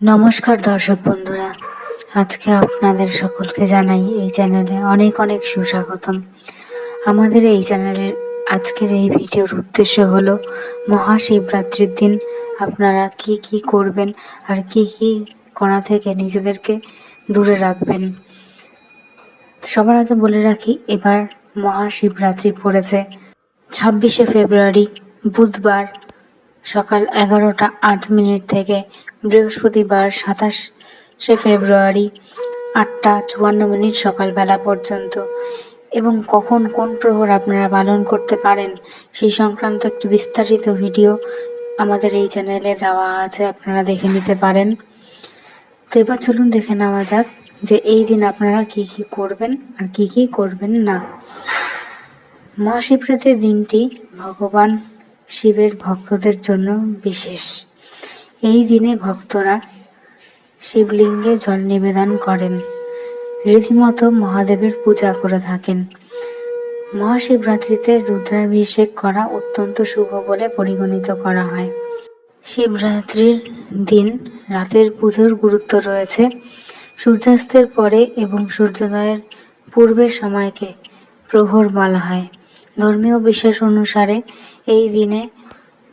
নমস্কার দর্শক বন্ধুরা। আজকে আপনাদের সকলকে জানাই এই চ্যানেলে অনেক অনেক সুস্বাগতম। আমাদের এই চ্যানেলের আজকের এই ভিডিওর উদ্দেশ্য হলো, মহাশিবরাত্রির দিন আপনারা কি কি করবেন আর কি কি করা থেকে নিজেদেরকে দূরে রাখবেন। সবার আগে বলে রাখি, এবার মহাশিবরাত্রি পড়েছে। ছাব্বিশে ফেব্রুয়ারি, বুধবার সকাল এগারোটা আট মিনিট থেকে বৃহস্পতিবার সাতাশে ফেব্রুয়ারি আটটা চুয়ান্ন মিনিট সকালবেলা পর্যন্ত। এবং কখন কোন প্রহর আপনারা পালন করতে পারেন সেই সংক্রান্ত একটি বিস্তারিত ভিডিও আমাদের এই চ্যানেলে দেওয়া আছে, আপনারা দেখে নিতে পারেন। তো এবার চলুন দেখে নেওয়া যাক যে এই দিন আপনারা কি কি করবেন আর কি কি করবেন না। মহাশিবরাত্রির দিনটি ভগবান শিবের ভক্তদের জন্য বিশেষ। এই দিনে ভক্তরা শিবলিঙ্গে জল নিবেদন করেন। রীতিমতো মহাদেবের পূজা করে থাকেন। মহাশিবরাত্রিতে রুদ্রাভিষেক করা অত্যন্ত শুভ বলে পরিগণিত করা হয়। শিবরাত্রির দিন রাতের পুজোর গুরুত্ব রয়েছে। সূর্যাস্তের পরে এবং সূর্যোদয়ের পূর্বের সময়কে প্রহর বলা হয়। ধর্মীয় বিশ্বাস অনুসারে এই দিনে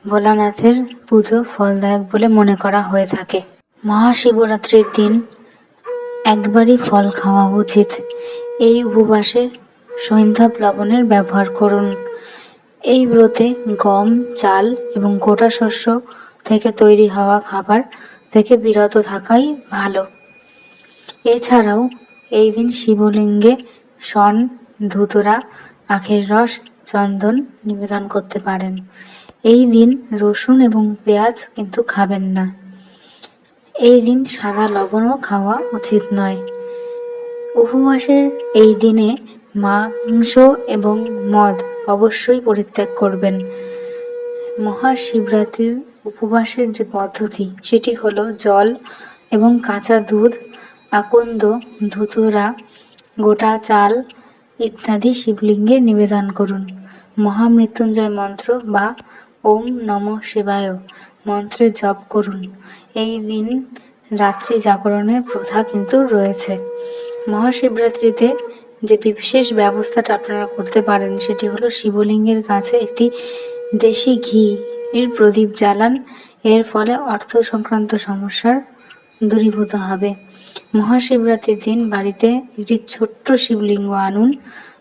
ভোলানাথের পুজো ফলদায়ক বলে মনে করা হয়ে থাকে। মহাশিবরাত্রির দিন একবারই ফল খাওয়া উচিত। এই উপবাসে সৈন্ধব লবণের ব্যবহার করুন। এই ব্রতে গম, চাল এবং গোটা শস্য থেকে তৈরি হওয়া খাবার থেকে বিরত থাকাই ভালো। এছাড়াও এই দিন শিবলিঙ্গে শন, ধুতরা, আখের রস, চন্দন নিবেদন করতে পারেন। এই দিন রসুন এবং পেঁয়াজ কিন্তু খাবেন না। এই দিন সাদা লবণও খাওয়া উচিত নয়। উপবাসের এই দিনে মাংস এবং মদ অবশ্যই পরিত্যাগ করবেন। মহাশিবরাত্রির উপবাসের যে পদ্ধতি, সেটি হলো জল এবং কাঁচা দুধ, আকন্দ, ধুতুরা, গোটা চাল ইত্যাদি শিবলিঙ্গে নিবেদন করুন। মহামৃত্যুঞ্জয় মন্ত্র বা ওম নম শিবায়। মন্ত্রের জপ করুন। এই দিন রাত্রি জাগরণের প্রথা কিন্তু রয়েছে। মহাশিবরাত্রিতে যে বিশেষ ব্যবস্থাটা আপনারা করতে পারেন, সেটি হলো শিবলিঙ্গের কাছে একটি দেশি ঘি এর প্রদীপ জ্বালান। এর ফলে অর্থ সংক্রান্ত সমস্যার দূরীভূত হবে। মহাশিবরাত্রির দিন বাড়িতে একটি ছোট্ট শিবলিঙ্গ আনুন।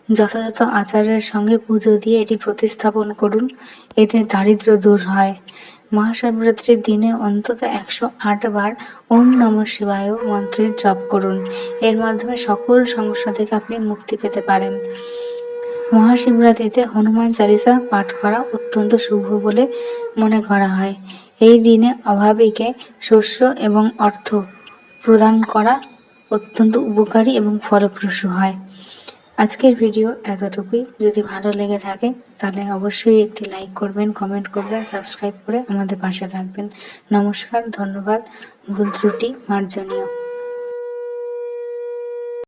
যথাযথ আচারের সঙ্গে পুজো দিয়ে এটি প্রতিস্থাপন করুন। এতে দারিদ্র দূর হয়। মহাশিবরাত্রির দিনে অন্তত একশো আট বার ওম নম শিবায় মন্ত্রের জপ করুন। এর মাধ্যমে সকল সমস্যা থেকে আপনি মুক্তি পেতে পারেন। মহাশিবরাত্রিতে হনুমান চালিসা পাঠ করা অত্যন্ত শুভ বলে মনে করা হয়। এই দিনে অভাবীকে শস্য এবং অর্থ প্রদান করা অত্যন্ত উপকারী এবং ফলপ্রসূ হয়। আজকের ভিডিও এতটুকুই। যদি ভালো লেগে থাকে, তাহলে অবশ্যই একটি লাইক করবেন, কমেন্ট করবেন, সাবস্ক্রাইব করে আমাদের পাশে থাকবেন। নমস্কার, ধন্যবাদ। ভুল ত্রুটি মার্জনীয়।